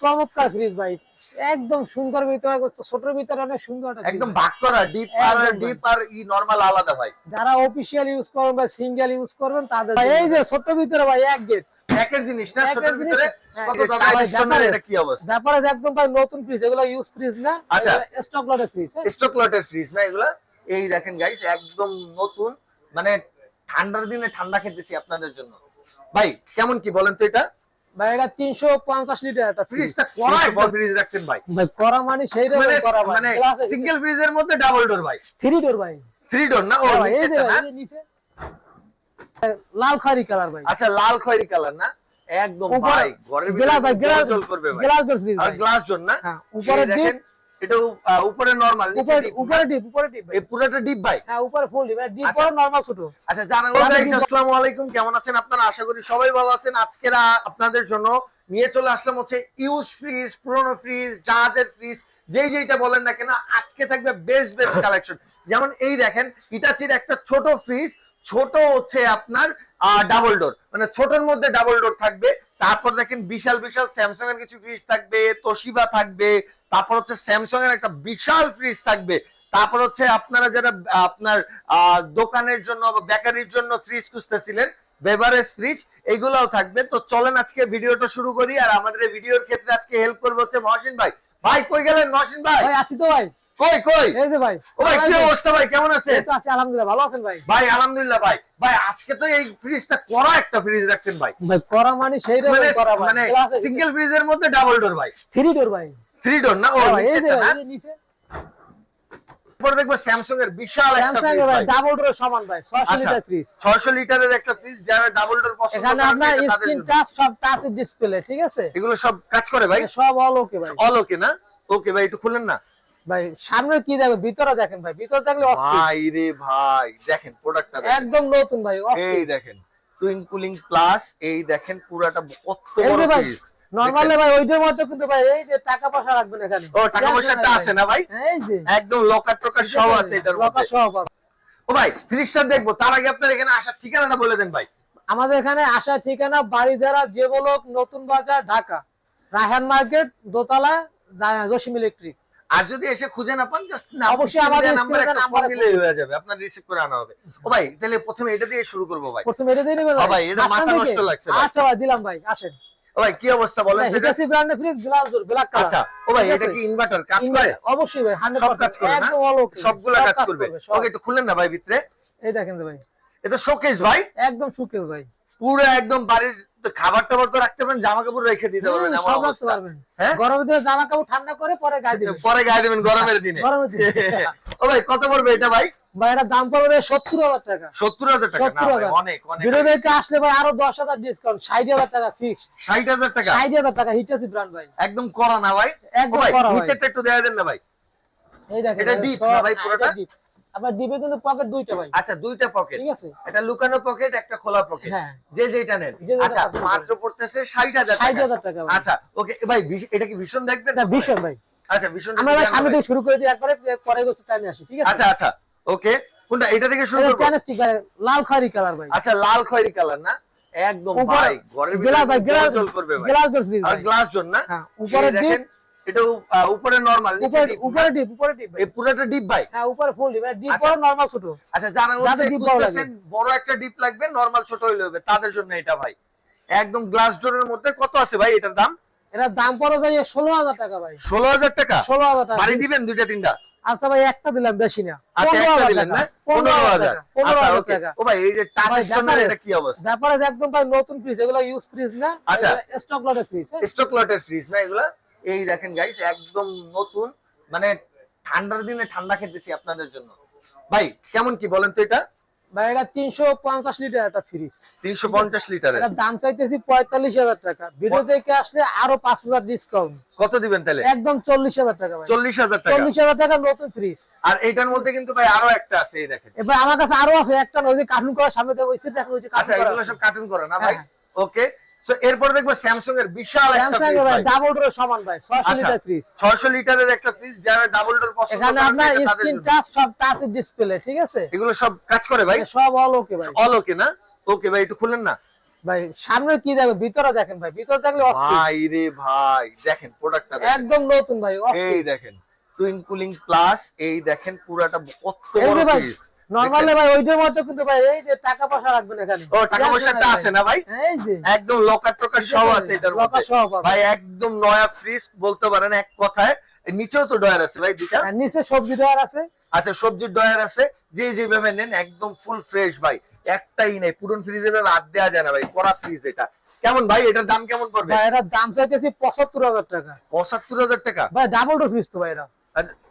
চমৎকার ফ্রিজ ভাই। একদম সুন্দর ভিতরে ছোটর ভিতরে অনেক সুন্দর একদম ভাগ করা ডিপ আর ডিপ আর ই নরমাল আলাদা ভাই। যারা অফিসিয়াল ইউজ করবেন বা সিঙ্গেল ইউজ করবেন তাদের এই যে ছোট্ট ভিতরে ভাই এক গেট একের জিনিস না ছোটর ভিতরে হ্যাঁ, কত এটা কি অবস্থা? ব্যাপারে একদম ভাই নতুন ফ্রিজ এগুলো ইউজ ফ্রিজ না। আচ্ছা। স্টক লটের ফ্রিজ স্টক লটের ফ্রিজ না এগুলা? এই দেখেন গাইস একদম নতুন মানে ঠান্ডার দিনে ঠান্ডা খেতেছি আপনাদের জন্য। ভাই কেমন কি বলেন তো এটা? ভাই এটা তিনশো পঞ্চাশ লিটার একটা ফ্রিজ ফ্রিজটা ফ্রিজ রাখছেন ভাই। ভাই করা মানে সেই রকম মানে করা ভাই। মানে সিঙ্গেল ফ্রিজের মধ্যে ডাবল ডোর ভাই। থ্রি ডোর ভাই। থ্রি ডোর না? ও হ্যাঁ এই যে না? এই যে নিচে। লাল খয়রি কালার ভাই। আচ্ছা লাল খয়েরি কালার না? একদম ভাই ঘরের গ্লাস ভাই গ্লাস জল করবে ভাই। গ্লাস ডোর ফ্রিজ আর গ্লাস জোন না? হ্যাঁ উপরে দেখেন এটা উপরে নরমাল উপরে উপরে ডিপ উপরে ডিপ এই পুরোটা ডিপ ভাই? হ্যাঁ উপরে ফুল ডিপ ডিপ। পরে নরমাল ছোট। আচ্ছা জানাব। আসসালামু আলাইকুম কেমন আছেন আপনারা? আশা করি সবাই ভালো আছেন। আজকের আপনাদের জন্য নিয়ে চলে আসলাম হচ্ছে ইউজ ফ্রিজ পুরনো ফ্রিজ জাহাজের ফ্রিজ যেই যেইটা বলেন না কেন আজকে থাকবে বেস্ট বেস্ট কালেকশন যেমন এই দেখেন ইটাচির একটা ছোট ফ্রিজ ছোট হচ্ছে আপনার ডাবল ডোর মানে ছোটর মধ্যে ডাবল ডোর থাকবে, তারপর দেখেন বিশাল বিশাল স্যামসাং এর কিছু ফ্রিজ থাকবে তোশিবা থাকবে, তারপর হচ্ছে স্যামসাং এর একটা বিশাল ফ্রিজ থাকবে। তারপর হচ্ছে আপনারা যারা, আপনার দোকানের জন্য বা বেকারির জন্য ফ্রিজ খুঁজতেছিলেন বেভারেজ ফ্রিজ এগুলাও থাকবে। তো চলেন আজকে ভিডিওটা শুরু করি, আর আমাদের ভিডিওর ক্ষেত্রে আজকে হেল্প করবে হচ্ছে মহসিন ভাই। ভাই, কই গেলেন মহসিন ভাই? ভাই আছি তো ভাই। কই কই? এই যে ভাই ও ভাই কি অবস্থা ভাই? কেমন আছেন? এই তো আছি আলহামদুলিল্লাহ ভালো আছেন ভাই? ভাই আলহামদুলিল্লাহ ভাই। ভাই আজকে তো এই ফ্রিজটা করা একটা ফ্রিজ রাখছেন ভাই। ভাই করা মানে সেই রকম মানে করা মানে সিঙ্গেল ফ্রিজের মধ্যে ডাবল ডোর ভাই। থ্রি ডোর ভাই। থ্রি ডোর না? ও এই যে ভাই, না? এই যে নিচে। পরে দেখব স্যামসাং এর বিশাল একটা ফ্রিজ ভাই ডাবল ডোর সমান ভাই 600 লিটার ফ্রিজ 600 লিটারের একটা ফ্রিজ যারা ডাবল ডোর পছন্দ এখানে আপনার স্ক্রিন। টাচ সব টাচ ডিসপ্লে ঠিক আছে? এগুলো সব কাজ করে ভাই? সব অল ওকে ভাই। অল ওকে না? ওকে ভাই একটু খুলেন না? ভাই সামনে কি ভিতরে দেখেন ভাই ভিতরে দেখলে ভাই রে ভাই দেখেন প্রোডাক্টটা একদম নতুন ভাই এই দেখেন টুইং কুলিং প্লাস এই দেখেন পুরাটা কত বড় যে ভাই নরমালি ভাই ওইটার মধ্যে কিন্তু ভাই এই যে টাকা পয়সা রাখবেন এখানে। ও টাকা পয়সাটা আছে না ভাই? এই যে। একদম লকার টকার সব আছে এটার লকার মধ্যে। সহ পাবেন। ও ভাই ফ্রিজটা দেখব তার আগে আপনার এখানে আসার ঠিকানাটা বলে দেন ভাই। আমাদের এখানে আসা ঠিকানা বাড়িধারা যে বলক নতুন বাজার ঢাকা। রায়হান মার্কেট দোতলা জসিম ইলেকট্রিক আর যদি এসে খুঁজে না পান জাস্ট অবশ্যই আমাদের নাম্বার একটা ফোন দিলেই হয়ে যাবে আপনার রিসিভ করে আনা হবে। ও ভাই তাহলে প্রথমে এটা দিয়ে শুরু করব ভাই। প্রথমে এটা দিয়ে নেবেন ভাই, এটা মাথা নষ্ট লাগছে আচ্ছা ভাই দিলাম ভাই আসেন। ও ভাই কি অবস্থা বলেন এটা? হিটাসি ব্র্যান্ডের fridge glass door black colour আচ্ছা ও ভাই এটা কি ইনভার্টার কাজ করে? অবশ্যই ভাই 100% সব কাজ করে না? একদম all okay। সবগুলা কাজ করবে। ওকে একটু খুলেন না ভাই ভিতরে। এই দেখেন তো ভাই। এটা শোকেস ভাই? একদম শোকেস ভাই। পুরো একদম বাড়ির তো খাবার টাবার তো রাখতে পারেন জামা কাপড় রেখে দিতে পারবেন সব রাখতে পারবেন। হ্যাঁ? গরমের দিনে জামা কাপড় ঠান্ডা করে পরে গায়ে দিবেন। পরে গায়ে দেবেন গরমের দিনে। গরমের দিনে। ও ভাই কত পড়বে এটা ভাই? ভাই এটা দাম পড়বে সত্তর হাজার টাকা। সত্তর হাজার টাকা? না ভাই, অনেক অনেক। দেখে আসলে ভাই আরও দশ হাজার ডিসকাউন্ট ষাট হাজার টাকা ফিক্স ষাট হাজার টাকা? ষাট হাজার টাকা হিটাসি ব্র্যান্ড ভাই। একদম করা না ভাই? একদম করা ভাই নিচেরটা একটু দেয়া দেন না ভাই। এই দেখেন এটা ভাই, না ভাই পুরোটা? deep। আবার ডিপে কিন্তু পকেট দুইটা ভাই। আচ্ছা দুইটা পকেট ঠিক আছে? একটা লুকানো পকেট একটা খোলা পকেট হ্যাঁ। যে যেটা নেন। আচ্ছা মাত্র পড়তেছে ষাট হাজার ষাট টাকা আচ্ছা ওকে ভাই এটা কি ভীষণ দেখবেন? এটা ভীষণ ভাই। আচ্ছা ভীষণ আমরা সামনে? থেকে শুরু করে দিই একবারে পরে গোছ টাইমে আসি ঠিক আছে? আচ্ছা আচ্ছা ওকে। কোনটা এটা থেকে শুরু এটা করব? লাল খয়েরি কালার ভাই। আচ্ছা লাল খয়েরি কালার না? একদম ভাই ঘরের ভিতরে গ্লাস জল করবে ভাই। গ্লাস আর ভাই। গ্লাস জোন না? হ্যাঁ উপরে দেখেন এটা উপরে নরমাল উপরে উপরে ডিপ উপরে ডিপ এই পুরোটা ডিপ ভাই হ্যাঁ উপরে ফুল ডিপ ডিপ। পরে নরমাল ছোট। আচ্ছা জানা হচ্ছে বড় একটা ডিপ লাগবে নরমাল ছোট হইলে হবে। তাদের জন্য এটা ভাই। একদম গ্লাস ডোরের মধ্যে কত আছে ভাই এটার দাম? এটা দাম পড়ে যায় ষোলো হাজার টাকা ভাই। ষোলো হাজার টাকা? ষোলো হাজার টাকা। বাড়ি দিবেন দুইটা তিনটা? আচ্ছা ভাই একটা দিলাম বেশি না। আচ্ছা আচ্ছা ব্যাপারে একদম ভাই নতুন ফ্রিজ এগুলো ইউজ ফ্রিজ না। আচ্ছা। স্টক লটের ফ্রিজ স্টক লটের ফ্রিজ না এগুলা? এই দেখেন গাইস একদম নতুন মানে ঠান্ডার দিনে ঠান্ডা খেতেছি আপনাদের জন্য। ভাই কেমন কি বলেন তো এটা? ভাই লিটার একটা ফ্রিজ দাম চাইতেছি টাকা। ভিডিও দেখে আসলে আরও পাঁচ হাজার ডিসকাউন্ট কত দিবেন তাহলে? একদম চল্লিশ হাজার টাকা ভাই। চল্লিশ হাজার টাকা। চল্লিশ হাজার টাকা নতুন ফ্রিজ আর এটার মধ্যে কিন্তু ভাই আরও একটা আছে এই দেখেন। এবার আমার কাছে আরও আছে একটা যে কার্টুন করার সামনে থেকে ওই দেখো ওই যে আচ্ছা এগুলো সব কার্টুন করে না ভাই? হ্যাঁ। ওকে সো এরপর দেখব স্যামসাং এর বিশাল একটা ফ্রিজ ডাবল ডোর সমান ভাই ছয়শো আচ্ছা। লিটার ফ্রিজ 600 লিটারের একটা ফ্রিজ যারা ডাবল ডোর পছন্দ এখানে আপনার স্ক্রিন টাচ সব টাচ ডিসপ্লে ঠিক আছে? এগুলো সব কাজ করে ভাই? সব অল ওকে ভাই। অল ওকে না? ওকে ভাই একটু খুলেন না। ভাই সামনে কি দেখো? ভিতরে দেখেন ভাই ভিতরে দেখলে। ভাই রে ভাই দেখেন প্রোডাক্টটা একদম নতুন ভাই। এই দেখেন টুইন কুলিং প্লাস এই দেখেন পুরাটা কত বড় ফ্রিজ নরমালি ভাই ওইটার মধ্যে কিন্তু ভাই এই যে টাকা পয়সা রাখবেন এখানে। ও টাকা পয়সাটা আছে না ভাই? এই যে। একদম লকার টকার সব আছে এটার মধ্যে। ভাই একদম নয়া ফ্রিজ বলতে পারেন এক কথায় নিচেও তো ডয়ার আছে ভাই দুইটা। নিচে সবজি দেওয়ার আছে। আচ্ছা সবজির ডয়ার আছে। যে যেভাবে নেন একদম ফুল ফ্রেশ ভাই। একটাই নেই পুরন ফ্রিজের রাত দেওয়া যায় না ভাই কড়া ফ্রিজ এটা। কেমন ভাই এটার দাম কেমন পড়বে? ভাই এটার দাম চাইতেছি পঁচাত্তর হাজার টাকা। পঁচাত্তর হাজার টাকা? ভাই ডাবল ডোর ফ্রিজ তো ভাই এটা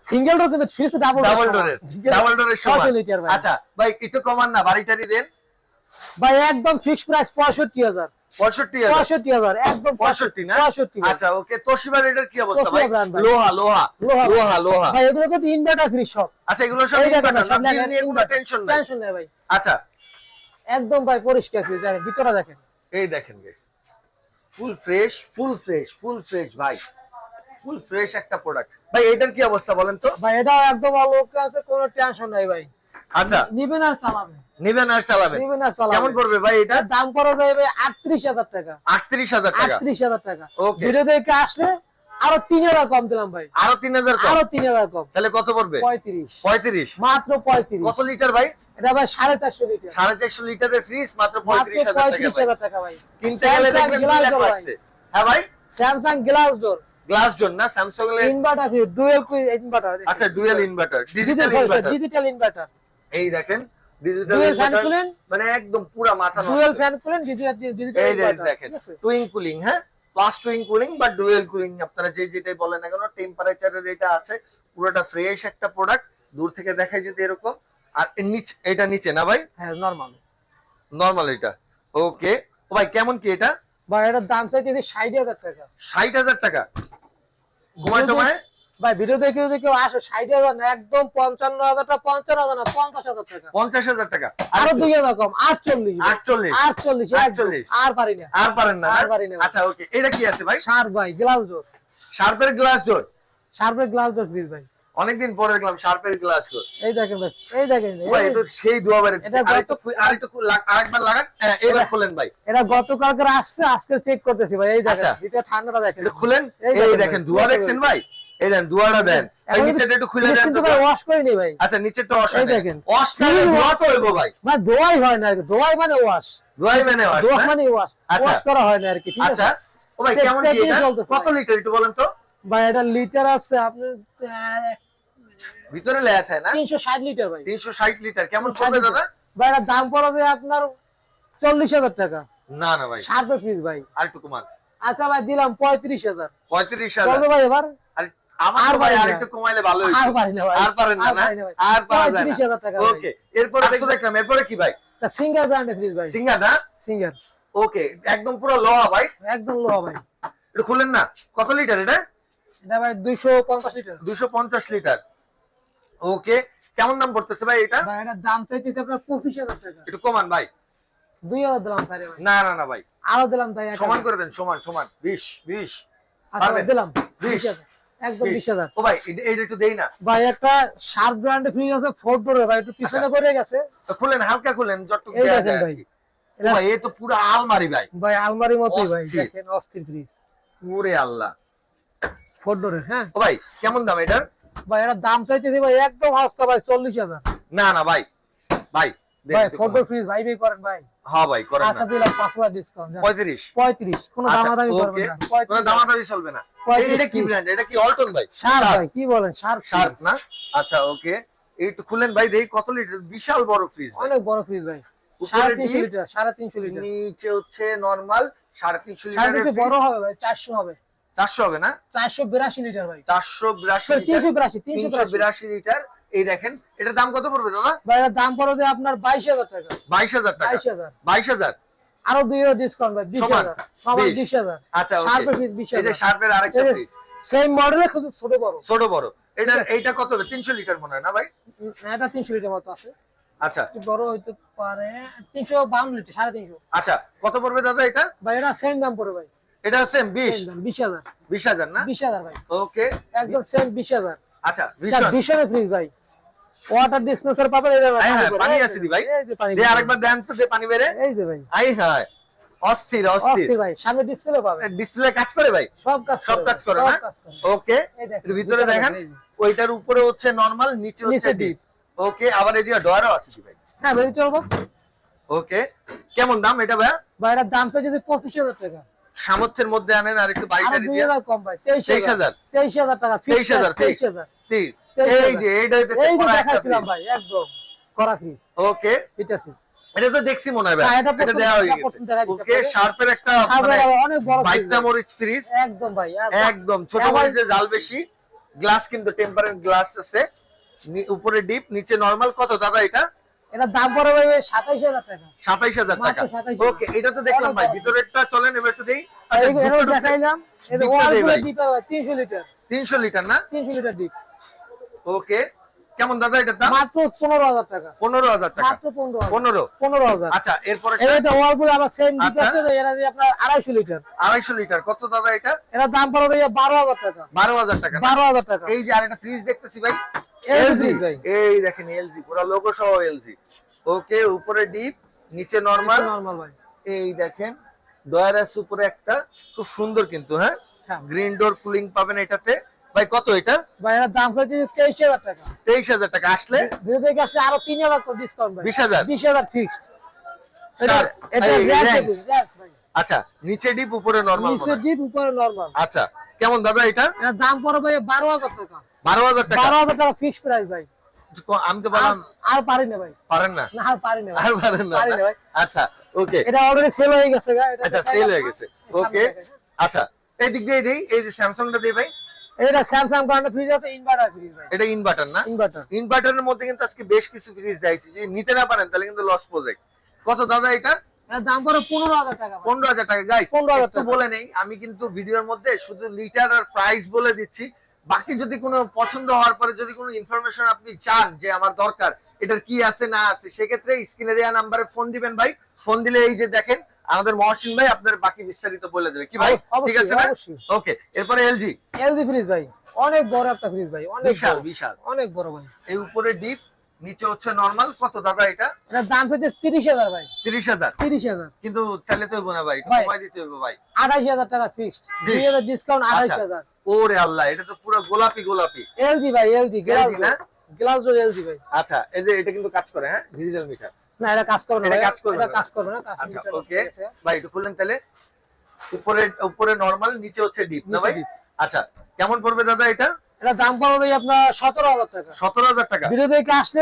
সিঙ্গেল ডোর কিন্তু ফ্রিজ ডাবল ডাবল ডোরের ডাবল ডোরের সমান। লিটার ভাই। আচ্ছা ভাই একটু কমান না বাড়িটারি দেন। ভাই একদম ফিক্স প্রাইস পঁয়ষট্টি হাজার। পঁয়ষট্টি হাজার? পঁয়ষট্টি হাজার একদম না। আচ্ছা ওকে তোশিবার এটার কি অবস্থা ভাই। লোহা লোহা। লোহা। লোহা লোহা। ভাই এগুলো কিন্তু ইনভার্টার ফ্রিজ সব আচ্ছা এগুলো সব। টেনশন নাই। টেনশন নেই ভাই। আচ্ছা। একদম ভাই পরিষ্কার ফ্রিজ দেখেন ভিতরে দেখেন। এই দেখেন guys full fresh full fresh full fresh ভাই। ফুল ফ্রেশ একটা প্রোডাক্ট ভাই এটার কি অবস্থা বলেন তো? ভাই এটাও একদম অলোক আছে কোনো টেনশন নাই ভাই। আচ্ছা। নিবেন আর চালাবেন। নিবেন আর চালাবেন। নিবেন আর কেমন চালাবেন পড়বে ভাই এটা? দাম করা যাবে আটত্রিশ হাজার টাকা। আটত্রিশ হাজার টাকা। আটত্রিশ হাজার টাকা। Okay. ভিডিও দেখে আসলে আরও তিন হাজার কম দিলাম ভাই। আরও তিন হাজার আরও তিন হাজার কম। তাহলে কত পড়বে? পঁয়ত্রিশ। পঁয়ত্রিশ। মাত্র পঁয়ত্রিশ। কত লিটার ভাই? এটা ভাই সাড়ে চারশো লিটার। সাড়ে চারশো লিটারের ফ্রিজ মাত্র মাত্র পঁয়ত্রিশ হাজার টাকা ভাই। কিনতে গেলে দেখবেন দুই লাখ লাগছে। হ্যাঁ ভাই? Samsung glass door glass zone না? স্যামসাং এর? ইনভার্টার ডুয়েল ইনভার্টার আচ্ছা dual inverter digital inverter digital inverter এই দেখেন ডিজিটাল ফ্যান ইনভার্টার মানে একদম পুরা মাথা ডুয়েল ফ্যান খুলেন ডিজিটাল ডিজিটাল এই দেখেন টুইং কুলিং হ্যাঁ? প্লাস টুইং কুলিং বা ডুয়েল কুলিং আপনারা যে যেটাই বলেন না কেন টেম্পারেচারের এটা আছে পুরোটা ফ্রেশ একটা প্রোডাক্ট দূর থেকে দেখায় যদি এরকম। আর নিচে এটা নিচে না ভাই? হ্যাঁ নরমাল নর্মাল এটা। ওকে ও ভাই কেমন কি এটা? ভাই এটার দাম চাইছে ষাট হাজার টাকা। ষাট হাজার টাকা? ঘুমায় টুমায় ভাই ভিডিও দেখে যদি কেউ আসে ষাট হাজার না একদম পঞ্চান্ন হাজার টাকা পঞ্চান্ন হাজার না পঞ্চাশ হাজার টাকা। পঞ্চাশ হাজার টাকা। আরও দুই হাজার কম আটচল্লিশ আটচল্লিশ। আটচল্লিশ আটচল্লিশ। আর পারি না। আর পারেন না আর পারি না আচ্ছা ওকে। এটা কি আছে ভাই? সার ভাই গ্লাস জোর। শার্পের গ্লাস জোর। সার্ভের গ্লাস জোর প্লিজ ভাই। অনেকদিন পরে দেখলাম শার্পের গ্লাস এই দেখেন ভাই এই দেখেন ভাই এটা সেই দোয়া এটা আরেকটু আরেকটু আরেকবার লাগান। হ্যাঁ এবার খুলেন ভাই। এটা গতকালকে আসছে আজকে চেক করতেছি ভাই এই দেখেন আচ্ছা। ভিতরে ঠান্ডাটা দেখেন। এটা খুলেন। এই দেখেন দেখছেন ভাই। এই দেন দুয়াটা দেন। ভাই নিচেটা একটু খুলে দেন তো ভাই ওয়াশ করিনি ভাই। আচ্ছা নিচেরটা ওয়াশ এই দেখেন। ওয়াশ করে ধোয়া তো হইব ভাই। দোয়াই হয় না দোয়াই মানে ওয়াশ ধোয়াই মানে wash, দোয়া মানে ওয়াশ আচ্ছা। ওয়াশ করা হয় না আর কি ঠিক আছে? আচ্ছা। ও ভাই কেমন কি এটা? কত লিটার একটু বলেন তো? ভাই এটা লিটার আছে আপনি ভিতরে লেয়া থাকে না? তিনশো ষাট লিটার ভাই। 360 লিটার। কেমন পড়বে দাদা? ভাই এটার দাম পড়া যায় আপনার চল্লিশ হাজার টাকা। না না ভাই। সার্ভে ফিস ভাই। আর একটু কমান। আচ্ছা ভাই দিলাম পঁয়ত্রিশ হাজার। 35000 চলবে ভাই এবার? আমার ভাই আর একটু কমাইলে ভালো আর হইতো পারি না ভাই। আর পারেন না আর পারি। আর যায় পঁয়ত্রিশ হাজার টাকা ওকে এরপরে দেখো দেখলাম। এরপরে কি ভাই? তা সিঙ্গার ব্র্যান্ডের ফ্রিজ ভাই। সিঙ্গার না? সিঙ্গার। ওকে একদম পুরো লোহা ভাই। একদম লোহা ভাই। একটু খুলেন না? কত লিটার এটা? এটা ভাই দুইশো পঞ্চাশ লিটার। দুশো পঞ্চাশ লিটার। ওকে কেমন দাম পড়তেছে ভাই এটা? ভাই এটার দাম চাইতেছে আপনার পঁচিশ হাজার টাকা। একটু কমান ভাই। দুই হাজার দিলাম স্যার ভাই না না না ভাই। আরও দিলাম তাই সমান। করে দেন সমান সমান। বিশ বিশ। আচ্ছা দিলাম। বিশ। বিশ হাজার। একদম বিশ। বিশ হাজার। ও ভাই এটা- এটা একটু দেই না। ভাই একটা শার্প ব্র্যান্ডের ফ্রিজ আছে ফোর ডোরে ভাই একটু পিছনে আচ্ছা। পড়ে গেছে। তো খুলেন হালকা খুলেন যতটুকু দেয়া যায় ভাই। ভাই এ তো পুরো আলমারি ভাই। ভাই আলমারির মতোই ভাই। দেখেন অস্থির ফ্রিজ ওরে আল্লাহ। ফোর ডোরে হ্যাঁ। ও ভাই কেমন দাম এটার? ভাই এটার দাম চাইতেছি ভাই একদম সস্তা ভাই চল্লিশ হাজার। না না ভাই ভাই ভাই। ডোর ফ্রিজ ভাই ভাই করেন ভাই। হ্যাঁ ভাই করেন আচ্ছা দিলাম পাঁচ হাজার ডিসকাউন্ট পঁয়ত্রিশ। পঁয়ত্রিশ কোনো আচ্ছা, দামাদামি ওকে। করবেন না। কোনো দামাদামি চলবে না। এটা কি ব্র্যান্ড এটা কি অল্টন ভাই? শার্প ভাই কি বলেন শার্প শার্প না? আচ্ছা ওকে। একটু খুলেন ভাই দেখি কত লিটার বিশাল বড় ফ্রিজ অনেক বড় ফ্রিজ ভাই। সাড়ে তিনশো লিটার সাড়ে তিনশো লিটার নিচে হচ্ছে নরমাল সাড়ে তিনশো সাড়ে বড় হবে ভাই চারশো হবে। চারশো হবে না? চারশো বিরাশি লিটার ভাই। চারশো বিরাশি তিনশো বিরাশি তিনশো বিরাশি। লিটার। এই দেখেন এটার দাম কত পড়বে দাদা? এটার দাম পড়ে যে আপনার বাইশ হাজার টাকা। বাইশ হাজার টাকা। বাইশ হাজার। আরও দুই হাজার ডিসকাউন্ট ভাই বিশ হাজার। সবাই বিশ। হাজার। আচ্ছা এই যে শার্পের আরেকটা সেম মডেলে শুধু ছোট বড়। ছোট বড়। এটা এইটা কত হবে? তিনশো লিটার মনে হয় না ভাই? এটা তিনশো লিটার মতো আছে। আচ্ছা। একটু বড় হইতে পারে তিনশো বাউন্ন লিটার সাড়ে তিনশো। আচ্ছা কত পড়বে দাদা এটা? ভাই এটা সেম দাম পড়ে ভাই। এটা সেম বিশ? সেম দাম বিশ হাজার। বিশ হাজার না? বিশ হাজার ভাই। ওকে একদম সেম বিশ হাজার। আচ্ছা ভীষণ। ভীষণের ফ্রিজ ভাই। ওয়াটার ডিসপেন্সার পাবেন এই ভাই, হ্যাঁ, হ্যাঁ, পানি আছে দি ভাই। এই যে পানি দে আরেকবার দেন তো দে পানি বেড়ে। এই যে ভাই। আই হায় অস্থির অস্থির। ভাই সামনে ডিসপ্লে পাবে ডিসপ্লে কাজ করে ভাই? সব কাজ সব কাজ করে না? ওকে এর ভিতরে দেখেন। ওইটার উপরে হচ্ছে নরমাল নিচে হচ্ছে ডিপ ওকে আবার এই যে ডয়ারও আছে কি ভাই। হ্যাঁ ভেজিটেবল বক্স ওকে কেমন দাম এটা ভাই ভাই এটার দাম চাইছে যে পঁচিশ হাজার টাকা। সামর্থ্যের মধ্যে আনেন আর একটু দুই হাজার কম ভাই তেইশ হাজার। তেইশ হাজার। টাকা তেইশ হাজার, তেইশ। হাজার। এই যে এইটা দেখাচ্ছিলাম ভাই একদম করা ফিস ওকে। এটা এটা তো দেখছি মনে হয় এটা দেওয়া হয়ে গেছে। ওকে শার্পের একটা মানে অনেক বড় বাইকটা fridge মরিচ ফ্রিজ একদম ভাই একদম। ছোট মরিচে জাল বেশি। গ্লাস কিন্তু টেম্পারেট গ্লাস আছে। উপরে ডিপ নিচে নরমাল কত দাদা এটা? এটার দাম পড়ে ভাই সাতাইশ হাজার টাকা। সাতাইশ হাজার টাকা। ওকে এটা তো দেখলাম ভাই ভিতরেরটা চলেন এবার একটু দেই। এই- দেখাইলাম এটা। ডিপ তিনশো লিটার। তিনশো লিটার না? তিনশো লিটার ডিপ ওকে কেমন দাদা এটার দাম? মাত্র পনেরো হাজার টাকা। পনেরো হাজার টাকা। মাত্র পনেরো হাজার। পনেরো? পনেরো হাজার। আচ্ছা এরপরে এটা আবার সেম ডিপ আচ্ছা। আছে এটা দিয়ে আপনার আড়াইশো লিটার। আড়াইশো লিটার। কত দাদা এটা? এটার দাম পড়ে ভাই বারো হাজার টাকা। বারো হাজার টাকা না? বারো হাজার টাকা। এই যে আরেকটা ফ্রিজ দেখতেছি ভাই। এলজি। এই দেখেন এলজি পুরো লোগো সহ এলজি ওকে উপরে ডিপ নিচে নরমাল নর্মাল ভাই। এই দেখেন দয়ারাস উপরে একটা খুব সুন্দর কিন্তু হ্যাঁ? গ্রিন ডোর কুলিং পাবেন এটাতে। ভাই কত এটা? ভাই এটার দাম তেইশ হাজার টাকা। তেইশ হাজার টাকা। আসলে? ভিডিও দেখে আসলে আরও তিন হাজার করে ডিসকাউন্ট ভাই। বিশ হাজার? বিশ হাজার ফিক্সড এটা এটা র্যাক ভাই। আচ্ছা নিচে ডিপ উপরে নরমাল নিচে ডিপ উপরে নরমাল আচ্ছা কেমন দাদা এটা? এটার দাম পড়ে ভাই বারো হাজার টাকা। বারো হাজার টাকা। বারো হাজার টাকা ফিক্সড প্রাইস ভাই। আমি তো বললাম আর- পারি না ভাই। পারেন না? না পারি না আর পারেন না? পারি না ভাই। আচ্ছা ওকে এটা অলরেডি সেল হয়ে গেছে গা আচ্ছা সেল হয়ে গেছে। ওকে আচ্ছা এই দিক দিয়ে দিই এই যে স্যামসাংটা দিই ভাই। এটা স্যামসাং ফ্রিজ আছে ইনভার্টার ফ্রিজ ভাই। এটা ইনভার্টার না? ইনভার্টার ইনভার্টারের মধ্যে কিন্তু আজকে বেশ কিছু ফ্রিজ দেখাইছি। যদি নিতে না পারেন তাহলে কিন্তু লস প্রজেক্ট কত দাদা এটা? দাম পড়ে পনেরো হাজার টাকা পনেরো হাজার টাকা। গাইস 15,000 একটু টাকা। বলে নেই আমি কিন্তু ভিডিওর মধ্যে শুধু লিটার আর প্রাইস বলে দিচ্ছি। বাকি যদি কোনো পছন্দ হওয়ার পরে যদি কোনো ইনফরমেশন আপনি চান যে আমার দরকার এটার কি আছে না আছে সেক্ষেত্রে স্ক্রিনে দেওয়া নাম্বারে ফোন দিবেন ভাই। ফোন দিলে এই যে দেখেন আমাদের মহসিন ভাই আপনার বাকি বিস্তারিত বলে দেবে। কি ভাই? ঠিক আছে ভাই ওকে এরপরে এলজি এলজি ফ্রিজ ভাই অনেক বড় একটা ফ্রিজ ভাই অনেক বিশাল বিশাল। অনেক বড় ভাই। এই উপরে ডিপ নিচে হচ্ছে নরমাল কত দাদা এটা? এটার দাম হচ্ছে তিরিশ হাজার ভাই। তিরিশ হাজার? তিরিশ হাজার। কিন্তু চাইলে তো হইবো না ভাই কমাই দিতে হইবো ভাই। আঠাইশ হাজার টাকা ফিক্সড জি। দুই হাজার ডিসকাউন্ট আঠাইশ আচ্ছা। হাজার। ওরে আল্লাহ এটা তো পুরো গোলাপি গোলাপি। এলজি ভাই এলজি গ্লাস না? গ্লাস ডোর এলজি ভাই। আচ্ছা এই যে এটা কিন্তু কাজ করে হ্যাঁ? ডিজিটাল মিটার না এটা কাজ করবে না এটা কাজ করবে না। কাজ করবে না কাজ আচ্ছা ওকে ভাই একটু খুললেন তাহলে? উপরে উপরে নরমাল নিচে হচ্ছে ডিপ না ভাই। আচ্ছা কেমন পড়বে দাদা এটা? এটা দাম পড়বে আপনার সতেরো হাজার টাকা। সতেরো হাজার টাকা। আসলে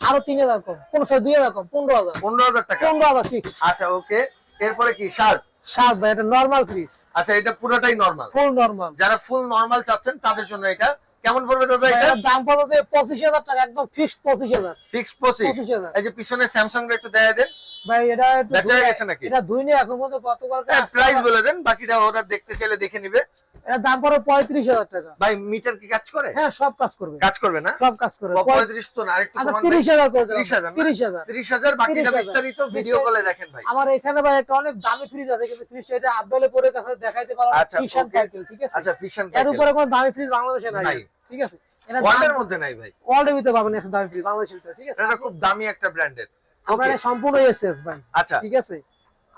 আরও তিন হাজার কম পনেরো দুই হাজার কম পনেরো হাজার। পনেরো হাজার টাকা। পনেরো হাজার ফিক্স আচ্ছা ওকে এরপরে কি শার্ট সাত ভাই এটা নর্মাল ফ্রিজ আচ্ছা এটা পুরোটাই নরমাল ফুল নর্মাল যারা ফুল নরমাল চাচ্ছেন তাদের জন্য এটা। কেমন পড়বে দাদা এটা? এটার দাম পড়বে পঁচিশ হাজার টাকা একদম ফিক্সড পঁচিশ হাজার। সিক্স পঁচিশ। পঁচিশ এই যে পিছনে স্যামসাং একটু দেয়া দেন। ভাই এটা একটু বেচা গেছে নাকি? এটা ধুই নিয়ে এখন পর্যন্ত গতকাল প্রাইস বলে দেন বাকিটা দেখতে চাইলে দেখে নিবে। এটার দাম পড়বে পঁয়ত্রিশ হাজার টাকা। ভাই মিটার কি কাজ করে? হ্যাঁ সব কাজ করবে। কাজ করবে না? সব কাজ করবে। পঁয়ত্রিশ তো না আরেকটু আচ্ছা তিরিশ হাজার করে দিলাম। 30,000 তিরিশ হাজার। তিরিশ হাজার বাকিটা বিস্তারিত ভিডিও কলে দেখেন ভাই। আমার এখানে ভাই একটা অনেক দামি ফ্রিজ আছে কিন্তু ফ্রিজ এটা আব্বালে পরে কাছে দেখাইতে আচ্ছা, কিষান সাইকেল ঠিক আছে? আচ্ছা ফিশন এর উপরে কোনো দামি ফ্রিজ বাংলাদেশে নাই। ঠিক আছে? এটা ওয়ার্ল্ডের মধ্যে নাই ভাই। ওয়ার্ল্ডের ভিতরে পাবেন একটা দামি ফ্রিজ বাংলাদেশের ভিতরে ঠিক আছে? এটা খুব দামি একটা ব্র্যান্ডের আপনার সম্পূর্ণ এসএস ভাই। আচ্ছা। ঠিক আছে?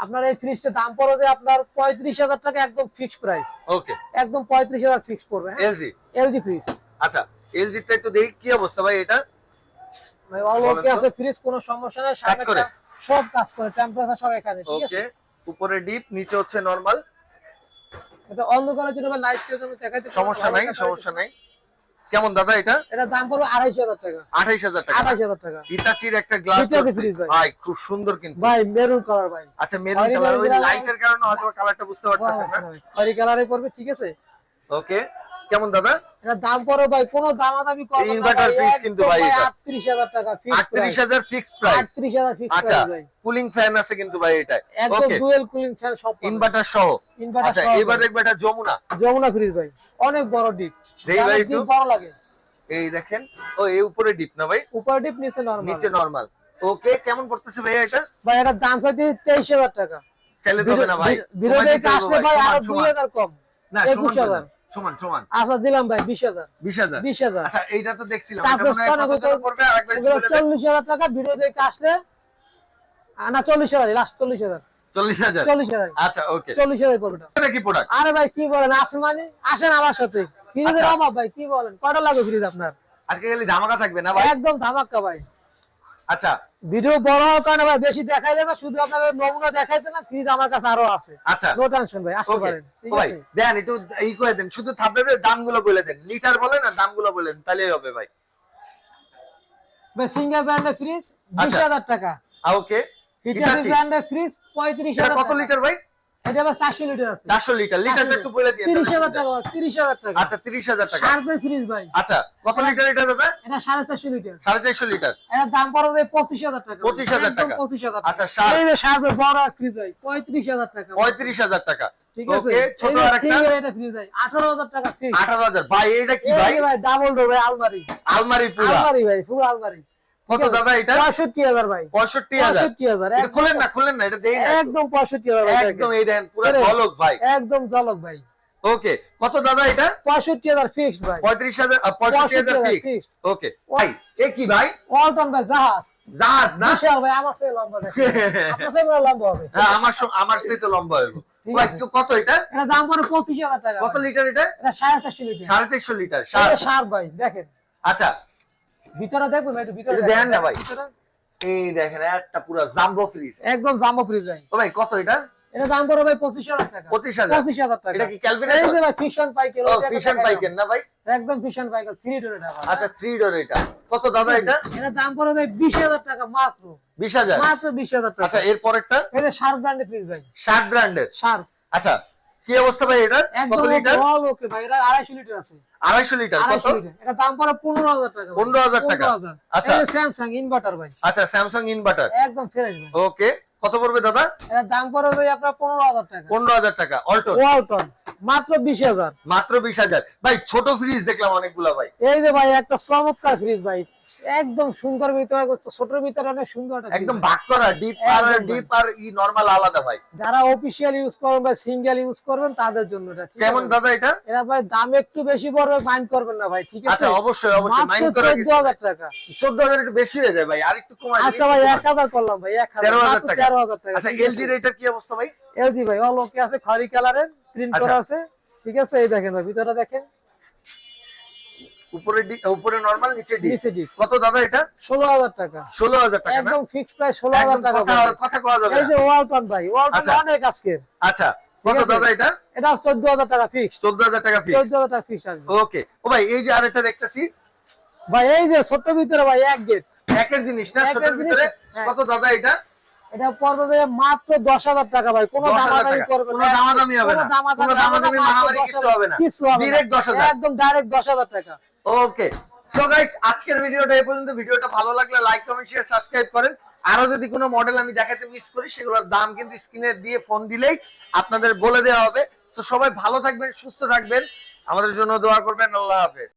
আপনার এই ফ্রিজটার দাম পড়বে যে আপনার পঁয়ত্রিশ হাজার টাকা একদম ফিক্স প্রাইস ওকে একদম পঁয়ত্রিশ হাজার ফিক্স পড়বে এলজি এলজি ফ্রিজ আচ্ছা এলজি টা একটু দেখি কি অবস্থা ভাই এটা? ভাই অল ওকে আছে ফ্রিজ কোনো সমস্যা নেই কাজ করে? সব কাজ করে টেম্পারেচার সব এখানে ঠিক আছে? উপরে ডিপ নিচে হচ্ছে নরমাল এটা অন্ধকারের জন্য লাইটের জন্য দেখাইতে সমস্যা নাই। সমস্যা নাই। কেমন দাদা এটা? এটা দাম পড়বে আড়াইশ হাজার টাকা। আঠাইশ হাজার টাকা। আড়াইশ হাজার টাকা। হিতাচির একটা গ্লাস ভাই। ভাই খুব সুন্দর কিন্তু। ভাই মেরুন কালার ভাই। আচ্ছা মেরুন কালার ওই লাইটের কারণে হয়তো কালারটা বুঝতে পারতেছেন না। খয়রি কালারে পড়বে ঠিক আছে? ওকে কেমন দাদা? এটা দাম পড়বে ভাই কোনো দামাদামি করবে না fridge একদম কিন্তু ভাই ভাই এটা। 38000 টাকা ফিক্স আটত্রিশ হাজার ফিক্সড প্রাইস আটত্রিশ হাজার ফিক্স আচ্ছা প্রাইস ভাই। কুলিং ফ্যান আছে কিন্তু ভাই এটা একদম ওকে ডুয়েল কুলিং ফ্যান সব ইনভার্টার সহ। ইনভার্টার আচ্ছা এবার দেখবে এটা যমুনা। যমুনা ফ্রিজ ভাই। অনেক বড় ডিপ দেখি ভাই একটু বড় লাগে। এই দেখেন ও এই উপরে ডিপ না ভাই? উপর ডিপ নিচে নরমাল নিচে নরমাল ওকে কেমন পড়তেছে ভাই এটা? ভাই এটার দাম চাইতে তেইশ হাজার টাকা। চাইলে দেবে না ভাই। আসলে ভাই। আরও সমান, দুই সমান। হাজার কম। না একুশ সমান সমান আচ্ছা দিলাম ভাই বিশ হাজার। বিশ হাজার। বিশ হাজার। আচ্ছা এইটা তো দেখছিলাম। এটা মনে হয় কত পড়বে? আরেকবার একটু এগুলো বলে দেন। চল্লিশ হাজার টাকা ভিডিও দেখে আসলে আহ, না চল্লিশ হাজার লাস্ট চল্লিশ হাজার। চল্লিশ হাজার। চল্লিশ হাজার আচ্ছা ওকে। চল্লিশ হাজার পড়বে এটা। এটা কি প্রোডাক্ট আরে ভাই কি বলেন আসমানি আসেন আমার সাথে। ফ্রিজের আচ্ছা। অভাব ভাই কি বলেন? কটা লাগবে ফ্রিজ আপনার? আজকে খালি ধামাকা থাকবে না ভাই? একদম ধামাক্কা ভাই। আচ্ছা। ভিডিও বড় হওয়ার কারণে ভাই বেশি দেখাইলে না শুধু আপনাদের নমুনা দেখাইতে না ফ্রিজ আমার কাছে আরও আছে। আচ্ছা। নো টেনশন ভাই আসতে পারেন ভাই দেন একটু ই করে দেন শুধু থাপড়ে দামগুলো বলে দেন। লিটার বলেন আর দামগুলো বলেন তাহলেই হবে ভাই। ভাই সিঙ্গেল ব্র্যান্ডের ফ্রিজ বিশ আচ্ছা। হাজার টাকা। ওকে হিটাচি ব্র্যান্ডের ফ্রিজ পঁয়ত্রিশ এটা হাজার কত লিটার ভাই? এটা আবার চারশো লিটার আছে। চারশো লিটার লিটারটা একটু বলে দিয়ে তিরিশ হাজার টাকা তিরিশ হাজার টাকা। আচ্ছা তিরিশ হাজার টাকা। শার্পের ফ্রিজ ভাই। আচ্ছা কত লিটার এটা দেবে এটা সাড়ে চারশো লিটার। সাড়ে চারশো লিটার। এটার দাম ভাই পঁচিশ হাজার টাকা। 25,000 টাকা। পঁচিশ হাজার আচ্ছা, শার্প। এই যে শার্পের বড় ফ্রিজ ভাই পঁয়ত্রিশ হাজার টাকা। পঁয়ত্রিশ হাজার টাকা। ঠিক আছে? ওকে ছোট আর একটা এটা ফ্রিজ ভাই আঠারো হাজার টাকা ফ্রিজ আঠারো হাজার। ভাই এটা কি ভাই? ভাই ডাবল ডোর ভাই আলমারি। আলমারি পুরা। আলমারি ভাই পুরো আলমারি। কত দাদা এটা? পঁয়ষট্টি হাজার ভাই। পঁয়ষট্টি হাজার? খুলেন না খুলেন না এটা দেই না একদম পঁয়ষট্টি ভাই একদম এই দেন পুরো ঝলক ভাই। একদম জলক ভাই। ওকে কত দাদা এটা? পঁয়ষট্টি হাজার ফিক্সড ভাই। পঁয়ত্রিশ হাজার আহ, পঁয়ষট্টি হাজার ফিক্স ফিক্সড ওকে ভাই এ কি ভাই? ওয়ালটন ভাই জাহাজ। জাহাজ না? বিশাল ভাই আমার চেয়ে লম্বা দেখেন। আপনার চেয়ে লম্বা হবে। হ্যাঁ আমার আমার সাথে তো লম্বা আছে। কত এটা? এটা দাম পড়ে পঁচিশ হাজার টাকা কত লিটার এটা? এটা সাড়ে চারশো লিটার। সাড়ে চারশো লিটার এটা সার। সার ভাই দেখেন। আচ্ছা ভিতরে দেখবেন একটু ভিতরে দেখেন না ভাই। এই দেখেন একটা পুরো জাম্বো ফ্রিজ একদম জাম্বো ফ্রিজ ভাই। ও ভাই কত এটা? এটা দাম পড়ে ভাই পঁচিশ হাজার টাকা। পঁচিশ হাজার? পঁচিশ হাজার টাকা। এটা কি এই যে ভাই ফিশন পাইকেল ও ফিশন পাইকেন না ভাই? একদম ফিশন পাইকেল থ্রি ডোর এটা। আচ্ছা থ্রি ডোর এটা। কত দাদা এটা? এটা দাম পড়ে ভাই বিশ হাজার টাকা মাত্র। বিশ হাজার? মাত্র বিশ হাজার টাকা। আচ্ছা এর পরেরটা এটা সার ব্র্যান্ডের ফ্রিজ ভাই। ষাট ব্র্যান্ডের সার আচ্ছা কি অবস্থা ভাই এটা কত লিটার ওকে ভাই এটা আড়াইশো লিটার আছে। আড়াইশো লিটার কত? এটা দাম পড়ে পনেরো হাজার টাকা 15,000 টাকা। আচ্ছা। স্যামসাং ইনভার্টার ভাই। আচ্ছা স্যামসাং ইনভার্টার একদম ফ্রেশ ভাই। ওকে কত পড়বে দাদা? এটা দাম পড়ে ভাই আপনার পনেরো হাজার টাকা। পনেরো হাজার টাকা অল্টো ওয়ালটন মাত্র বিশ হাজার। মাত্র বিশ হাজার। ভাই ছোট ফ্রিজ দেখলাম অনেকগুলা ভাই। এই যে ভাই একটা চমৎকার ফ্রিজ ভাই। একদম সুন্দর ভিতরে ছোটর ভিতরে অনেক সুন্দর একদম ভাগ করা ডিপ আর ডিপ আর ই নরমাল আলাদা ভাই। যারা অফিসিয়াল ইউজ করবেন বা সিঙ্গেল ইউজ করবেন তাদের জন্য এটা কেমন? দাদা এটা? এটা ভাই দাম একটু বেশি পড়বে মাইন্ড করবেন না ভাই ঠিক আছে? আচ্ছা অবশ্যই অবশ্যই মাইন্ড করা চোদ্দ হাজার টাকা। চোদ্দ হাজার একটু বেশি হয়ে যায় ভাই আর একটু কমাই আচ্ছা ভাই এক হাজার করলাম ভাই এক হাজার 13,000 টাকা। টাকা আচ্ছা এলজি আছে? এটার কি অবস্থা ভাই? এলজি ভাই অল ওকে আছে খয়রি কালারের প্রিন্ট। করা আছে ঠিক আছে? এই দেখেন ভাই ভিতরে দেখেন। উপরে উপরে নরমাল নিচে ডি কত দাদা এটা? ষোলো হাজার টাকা। ষোলো হাজার টাকা একদম ফিক্সড প্রাইস ষোলো হাজার একদম টাকা কথা কথা কওয়া যাবে এই যে ওয়ালটন ভাই ওয়ালটন আচ্ছা। অনেক আজকের। আচ্ছা কত দাদা এটা? এটা চোদ্দ হাজার টাকা ফিক্স টাকা আসবে। ওকে ও ভাই এই যে আরেকটা দেখতেছি। ভাই এই যে ভিতরে ভাই এক গেট একের জিনিস না? একের ভিতরে হ্যাঁ। কত দাদা এটা? এটা পড়বে মাত্র দশ হাজার টাকা ভাই। কোনো 10,000 দামাদামি। করবে হবে না। কোনো দামাদামি, মারামারি কিছু হবে না। কিছু হবে না। Direct 10,000 একদম ডাইরেক্ট দশ হাজার টাকা। ওকে সো গাইস আজকের ভিডিওটা এই পর্যন্ত। ভিডিওটা ভালো লাগলে লাইক কমেন্ট শেয়ার সাবস্ক্রাইব করেন। আরও যদি কোনো মডেল আমি দেখাতে মিস করি, সেগুলোর দাম কিন্তু স্ক্রিনে দিয়ে ফোন দিলেই আপনাদের বলে দেওয়া হবে। তো সবাই ভালো থাকবেন, সুস্থ থাকবেন। আমাদের জন্য দোয়া করবেন। আল্লাহ হাফেজ।